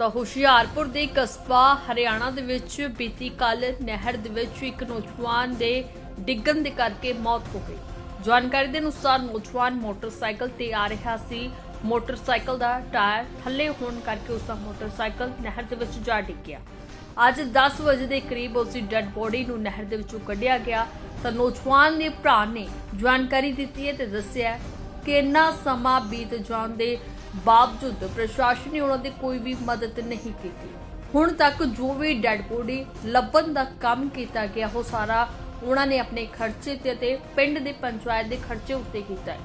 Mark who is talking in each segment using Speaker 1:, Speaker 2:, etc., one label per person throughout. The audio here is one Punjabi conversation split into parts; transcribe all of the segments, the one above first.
Speaker 1: ਤਾਂ ਹੁਸ਼ਿਆਰਪੁਰ ਦੇ ਕਸਬਾ ਹਰਿਆਣਾ ਦੇ ਵਿੱਚ ਬੀਤੀ ਕੱਲ ਨਹਿਰ ਦੇ ਵਿੱਚ ਇੱਕ ਨੌਜਵਾਨ ਦੇ ਡਿੱਗਣ ਦੇ ਕਰਕੇ ਮੌਤ ਹੋ ਗਈ। ਜਾਣਕਾਰੀ ਦੇ ਅਨੁਸਾਰ ਨੌਜਵਾਨ ਮੋਟਰਸਾਈਕਲ ਤੇ ਆ ਰਿਹਾ ਸੀ। ਮੋਟਰਸਾਈਕਲ ਦਾ ਟਾਇਰ ਥੱਲੇ ਹੋਣ ਕਰਕੇ ਉਸ ਦਾ ਮੋਟਰਸਾਈਕਲ ਨਹਿਰ ਦੇ ਵਿੱਚ ਜਾ ਡਿੱਗਿਆ ਅੱਜ 10 ਵਜੇ ਦੇ ਕਰੀਬ ਉਸ ਦੀ ਡੈੱਡ ਬੋਡੀ ਨੂੰ ਨਹਿਰ ਦੇ ਵਿੱਚੋਂ ਕੱਢਿਆ ਗਿਆ। ਤਾਂ ਨੌਜਵਾਨ ਦੇ ਭਰਾ ਨੇ ਜਾਣਕਾਰੀ ਦਿੱਤੀ ਹੈ ਤੇ ਦੱਸਿਆ ਕਿ ਇੰਨਾ ਸਮਾਂ ਬੀਤ ਜਾਣ ਦੇ ਬਾਵਜੂਦ ਪ੍ਰਸ਼ਾਸਨ ਨੇ ਉਹਨਾਂ ਦੀ ਕੋਈ ਵੀ ਮਦਦ ਨਹੀਂ ਕੀਤੀ। ਹੁਣ ਤੱਕ ਜੋ ਵੀ ਡੈੱਡ ਬੋਡੀ ਲੱਭਣ ਦਾ ਕੰਮ ਕੀਤਾ ਗਿਆ, ਉਹ ਸਾਰਾ ਉਹਨਾਂ ਨੇ ਆਪਣੇ ਖਰਚੇ ਤੇ ਅਤੇ ਪਿੰਡ ਦੇ ਪੰਚਾਇਤ ਦੇ ਖਰਚੇ ਉੱਤੇ ਕੀਤਾ ਹੈ।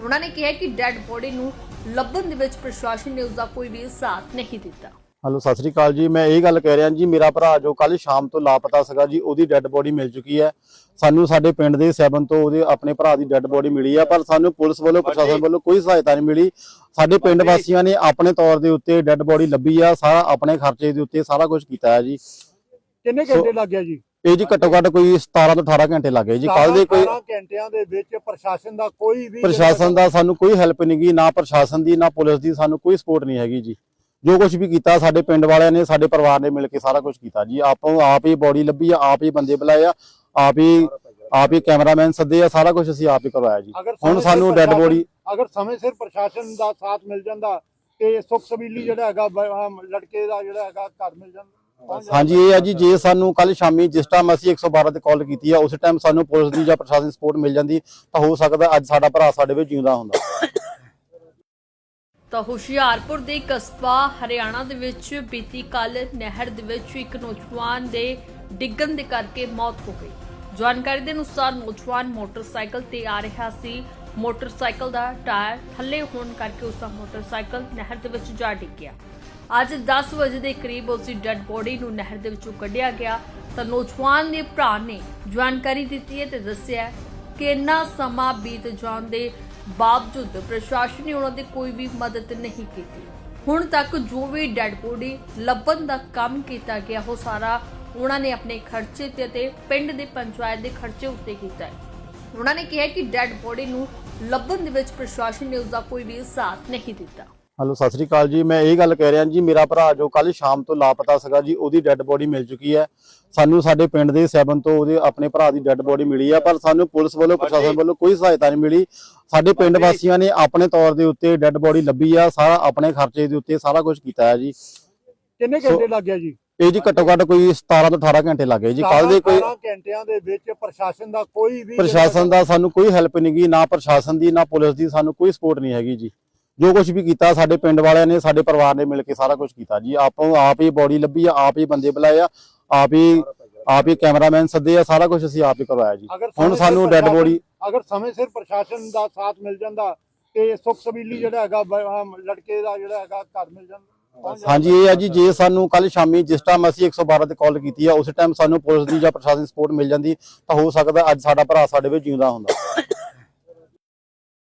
Speaker 1: ਉਹਨਾਂ ਨੇ ਕਿਹਾ ਕਿ ਡੈੱਡ ਬੋਡੀ ਨੂੰ ਲੱਭਣ ਦੇ ਵਿੱਚ ਪ੍ਰਸ਼ਾਸਨ ਨੇ ਉਸ ਦਾ ਕੋਈ ਵੀ ਸਾਥ ਨਹੀਂ ਦਿੱਤਾ।
Speaker 2: ਹਲੋ ਸਤਿ ਸ੍ਰੀ ਅਕਾਲ ਜੀ। ਮੈਂ ਇਹ ਗੱਲ ਕਹਿ ਰਿਹਾ ਜੀ ਮੇਰਾ ਭਰਾ ਜੋ ਕੱਲ ਸ਼ਾਮ ਤੋਂ ਲਾਪਤਾ ਸੀਗਾ ਜੀ ਉਹਦੀ ਡੈੱਡ ਬੋਡੀ ਮਿਲ ਚੁੱਕੀ ਹੈ। ਸਾਨੂੰ ਸਾਡੇ ਪਿੰਡ ਦੇ ਸੈਵਨ ਤੋਂ ਉਹਦੇ ਆਪਣੇ ਭਰਾ ਦੀ ਡੈੱਡ ਬੋਡੀ ਮਿਲੀ ਆ ਪਰ ਸਾਨੂੰ ਪੁਲਿਸ ਵੱਲੋਂ ਪ੍ਰਸ਼ਾਸਨ ਵੱਲੋਂ ਕੋਈ ਸਹਾਇਤਾ ਨਹੀਂ ਮਿਲੀ। ਸਾਡੇ ਪਿੰਡ ਵਾਸੀਆਂ ਨੇ ਆਪਣੇ ਤੌਰ ਦੇ ਉੱਤੇ ਡੈੱਡ ਬੋਡੀ ਲੱਭੀ ਆ ਸਾਰਾ ਆਪਣੇ ਖਰਚੇ ਦੇ ਉੱਤੇ ਸਾਰਾ ਕੁਝ ਕੀਤਾ ਹੈ ਜੀ।
Speaker 3: ਕਿੰਨੇ ਘੰਟੇ ਲੱਗ ਗਿਆ ਜੀ?
Speaker 2: ਇਹ ਜੀ ਘੱਟੋ ਘੱਟ ਕੋਈ 17 ਤੋਂ 18 ਘੰਟੇ ਲੱਗੇ ਜੀ। ਕੱਲ ਦੇ ਕੋਈ
Speaker 3: 18 ਘੰਟਿਆਂ ਦੇ ਵਿੱਚ ਪ੍ਰਸ਼ਾਸਨ ਦਾ ਕੋਈ ਵੀ
Speaker 2: ਪ੍ਰਸ਼ਾਸਨ ਦਾ ਸਾਨੂੰ ਕੋਈ ਹੈਲਪ ਨਹੀਂ ਗਈ ਨਾ ਪ੍ਰਸ਼ਾਸਨ ਦੀ ਨਾ ਪੁਲਿਸ ਦੀ ਸਾਨੂੰ ਕੋਈ ਸਪੋਰਟ ਨਹੀਂ ਹੈਗੀ ਜੀ। ਜੋ ਕੁਝ ਵੀ ਕੀਤਾ ਸਾਡੇ ਪਿੰਡ ਵਾਲਿਆਂ ਨੇ ਸਾਡੇ ਪਰਿਵਾਰ ਨੇ ਮਿਲ ਕੇ ਸਾਰਾ ਕੁਝ ਕੀਤਾ ਜੀ। ਆਪੋਂ ਆਪ ਹੀ ਬੋਡੀ ਲੱਭੀ ਆ ਆਪ ਹੀ ਬੰਦੇ ਬੁਲਾਏ ਆ ਆਪ ਹੀ ਆਪ ਹੀ ਕੈਮਰਾਮੈਨ ਸੱਦੇ ਆ ਸਾਰਾ ਕੁਝ ਅਸੀਂ ਆਪ ਹੀ ਕਰਵਾਇਆ ਜੀ। ਹੁਣ ਸਾਨੂੰ ਡੈੱਡ ਬੋਡੀ
Speaker 3: ਅਗਰ ਸਮੇਂ ਸਿਰ ਪ੍ਰਸ਼ਾਸਨ ਦਾ ਸਾਥ ਮਿਲ ਜਾਂਦਾ ਤੇ ਸੁਖ ਸਬੀਲੀ ਜਿਹੜਾ ਹੈਗਾ ਲੜਕੇ ਦਾ ਜਿਹੜਾ ਹੈਗਾ ਘਰ ਮਿਲ ਜਾਂਦਾ।
Speaker 2: ਹਾਂਜੀ ਇਹ ਆ ਜੀ ਜੇ ਸਾਨੂੰ ਕੱਲ ਸ਼ਾਮੀ ਜਿਸ ਟਾਈਮ ਅਸੀਂ 112 ਤੇ ਕਾਲ ਕੀਤੀ ਆ ਉਸ ਟਾਈਮ ਸਾਨੂੰ ਪੁਲਿਸ ਦੀ ਜਾਂ ਪ੍ਰਸ਼ਾਸਨ ਸਪੋਰਟ ਮਿਲ ਜਾਂਦੀ ਤਾਂ ਹੋ ਸਕਦਾ ਅੱਜ ਸਾਡਾ ਭਰਾ ਸਾਡੇ ਵਿੱਚ ਜਿਉਂਦਾ ਹੁੰਦਾ।
Speaker 1: ਤਾਂ ਹੁਸ਼ਿਆਰਪੁਰ ਦੇ ਕਸਬਾ ਹਰਿਆਣਾ ਦੇ ਵਿੱਚ ਬੀਤੀ ਕੱਲ ਨਹਿਰ ਦੇ ਵਿੱਚ ਇੱਕ ਨੌਜਵਾਨ ਦੇ ਡਿੱਗਣ ਦੇ ਕਰਕੇ ਮੌਤ ਹੋ ਗਈ। ਜਾਣਕਾਰੀ ਦੇ ਅਨੁਸਾਰ ਨੌਜਵਾਨ ਮੋਟਰਸਾਈਕਲ ਤੇ ਆ ਰਿਹਾ ਸੀ। ਮੋਟਰਸਾਈਕਲ ਦਾ ਟਾਇਰ ਥੱਲੇ ਹੋਣ ਕਰਕੇ ਉਸ ਦਾ ਮੋਟਰਸਾਈਕਲ ਨਹਿਰ ਦੇ ਵਿੱਚ ਜਾ ਡਿੱਗਿਆ ਅੱਜ 10 ਵਜੇ ਦੇ ਕਰੀਬ ਉਸ ਦੀ ਡੈੱਡ ਬੋਡੀ ਨੂੰ ਨਹਿਰ ਦੇ ਵਿੱਚੋਂ ਕੱਢਿਆ ਗਿਆ। ਤਾਂ ਨੌਜਵਾਨ ਦੇ ਭਰਾ ਨੇ ਜਾਣਕਾਰੀ ਦਿੱਤੀ ਹੈ ਤੇ ਦੱਸਿਆ ਕਿ ਇੰਨਾ ਸਮਾਂ ਬੀਤ ਜਾਣ ਦੇ ਬਾਵਜੂਦ ਪ੍ਰਸ਼ਾਸਨ ਨੇ ਉਹਨਾਂ ਦੀ ਕੋਈ ਵੀ ਮਦਦ ਨਹੀਂ ਕੀਤੀ। ਹੁਣ ਤੱਕ ਜੋ ਵੀ ਡੈੱਡ ਬੋਡੀ ਲੱਭਣ ਦਾ ਕੰਮ ਕੀਤਾ ਗਿਆ, ਉਹ ਸਾਰਾ ਉਹਨਾਂ ਨੇ ਆਪਣੇ ਖਰਚੇ ਤੇ ਅਤੇ ਪਿੰਡ ਦੇ ਪੰਚਾਇਤ ਦੇ ਖਰਚੇ ਉੱਤੇ ਕੀਤਾ ਹੈ। ਉਹਨਾਂ ਨੇ ਕਿਹਾ ਕਿ ਡੈੱਡ ਬੋਡੀ ਨੂੰ ਲੱਭਣ ਦੇ ਵਿੱਚ ਪ੍ਰਸ਼ਾਸਨ ਨੇ ਉਸ ਦਾ ਕੋਈ ਵੀ ਸਾਥ ਨਹੀਂ ਦਿੱਤਾ।
Speaker 2: ਹਲੋ ਸਤਿ ਸ੍ਰੀ ਅਕਾਲ ਜੀ। ਮੈਂ ਇਹ ਗੱਲ ਕਹਿ ਰਿਹਾ ਜੀ ਮੇਰਾ ਭਰਾ ਜੋ ਕੱਲ ਸ਼ਾਮ ਤੋਂ ਲਾਪਤਾ ਸੀਗਾ ਜੀ ਉਹਦੀ ਡੈੱਡ ਬੋਡੀ ਮਿਲ ਚੁੱਕੀ ਹੈ। ਸਾਨੂੰ ਸਾਡੇ ਪਿੰਡ ਦੇ ਸੈਵਨ ਤੋਂ ਉਹਦੇ ਆਪਣੇ ਭਰਾ ਦੀ ਡੈੱਡ ਬੋਡੀ ਮਿਲੀ ਆ ਪਰ ਸਾਨੂੰ ਪੁਲਿਸ ਵੱਲੋਂ ਪ੍ਰਸ਼ਾਸਨ ਵੱਲੋਂ ਕੋਈ ਸਹਾਇਤਾ ਨਹੀਂ ਮਿਲੀ। ਸਾਡੇ ਪਿੰਡ ਵਾਸੀਆਂ ਨੇ ਆਪਣੇ ਤੌਰ ਦੇ ਉੱਤੇ ਡੈੱਡ ਬੋਡੀ ਲੱਭੀ ਆ ਸਾਰਾ ਆਪਣੇ ਖਰਚੇ ਦੇ ਉੱਤੇ ਸਾਰਾ ਕੁਝ ਕੀਤਾ ਹੈ ਜੀ।
Speaker 3: ਕਿੰਨੇ ਘੰਟੇ ਲੱਗ ਗਿਆ ਜੀ?
Speaker 2: ਇਹ ਜੀ ਘੱਟੋ ਘੱਟ ਕੋਈ 17 ਤੋਂ 18 ਘੰਟੇ ਲੱਗੇ ਜੀ। ਕੱਲ ਦੇ ਕੋਈ
Speaker 3: 18 ਘੰਟਿਆਂ ਦੇ ਵਿੱਚ ਪ੍ਰਸ਼ਾਸਨ ਦਾ ਕੋਈ ਵੀ
Speaker 2: ਪ੍ਰਸ਼ਾਸਨ ਦਾ ਸਾਨੂੰ ਕੋਈ ਹੈਲਪ ਨਹੀਂ ਗਈ ਨਾ ਪ੍ਰਸ਼ਾਸਨ ਦੀ ਨਾ ਪੁਲਿਸ ਦੀ ਸਾਨੂੰ ਕੋਈ ਸਪੋਰਟ ਨਹੀਂ ਹੈਗੀ ਜੀ। ਜੋ ਕੁਝ ਵੀ ਕੀਤਾ ਸਾਡੇ ਪਿੰਡ ਵਾਲਿਆਂ ਨੇ ਸਾਡੇ ਪਰਿਵਾਰ ਨੇ ਮਿਲ ਕੇ ਸਾਰਾ ਕੁਝ ਕੀਤਾ ਜੀ ਆਪੋਂ ਆਪ ਹੀ ਬੋਡੀ ਲੱਭੀ ਆ ਆਪ ਹੀ ਬੰਦੇ ਬੁਲਾਏ ਆ ਆਪ ਹੀ ਆਪ ਹੀ ਕੈਮਰਾਮੈਨ ਸੱਦੇ ਆ ਸਾਰਾ ਕੁਝ ਅਸੀਂ ਆਪ ਹੀ ਕਰਵਾਇਆ ਜੀ ਹੁਣ ਸਾਨੂੰ ਡੈੱਡ ਬੋਡੀ
Speaker 3: ਅਗਰ ਸਮੇਂ ਸਿਰ ਪ੍ਰਸ਼ਾਸਨ ਦਾ ਸਾਥ ਮਿਲ ਜਾਂਦਾ ਤੇ ਸੁਖ ਸਬੀਲੀ ਜਿਹੜਾ ਹੈਗਾ ਲੜਕੇ ਦਾ ਜਿਹੜਾ ਹੈਗਾ ਘਰ ਮਿਲ ਜਾਂਦਾ।
Speaker 2: ਹਾਂਜੀ ਇਹ ਆ ਜੀ ਜੇ ਸਾਨੂੰ ਕੱਲ ਸ਼ਾਮੀ ਜਿਸ ਟਾਈਮ ਅਸੀਂ 112 ਤੇ ਕਾਲ ਕੀਤੀ ਆ ਉਸ ਟਾਈਮ ਸਾਨੂੰ ਪੁਲਿਸ ਦੀ ਜਾਂ ਪ੍ਰਸ਼ਾਸਨ ਸਪੋਰਟ ਮਿਲ ਜਾਂਦੀ ਤਾਂ ਹੋ ਸਕਦਾ ਅੱਜ ਸਾਡਾ ਭਰਾ ਸਾਡੇ ਵਿੱਚ ਜਿਉਂਦਾ ਹੁੰਦਾ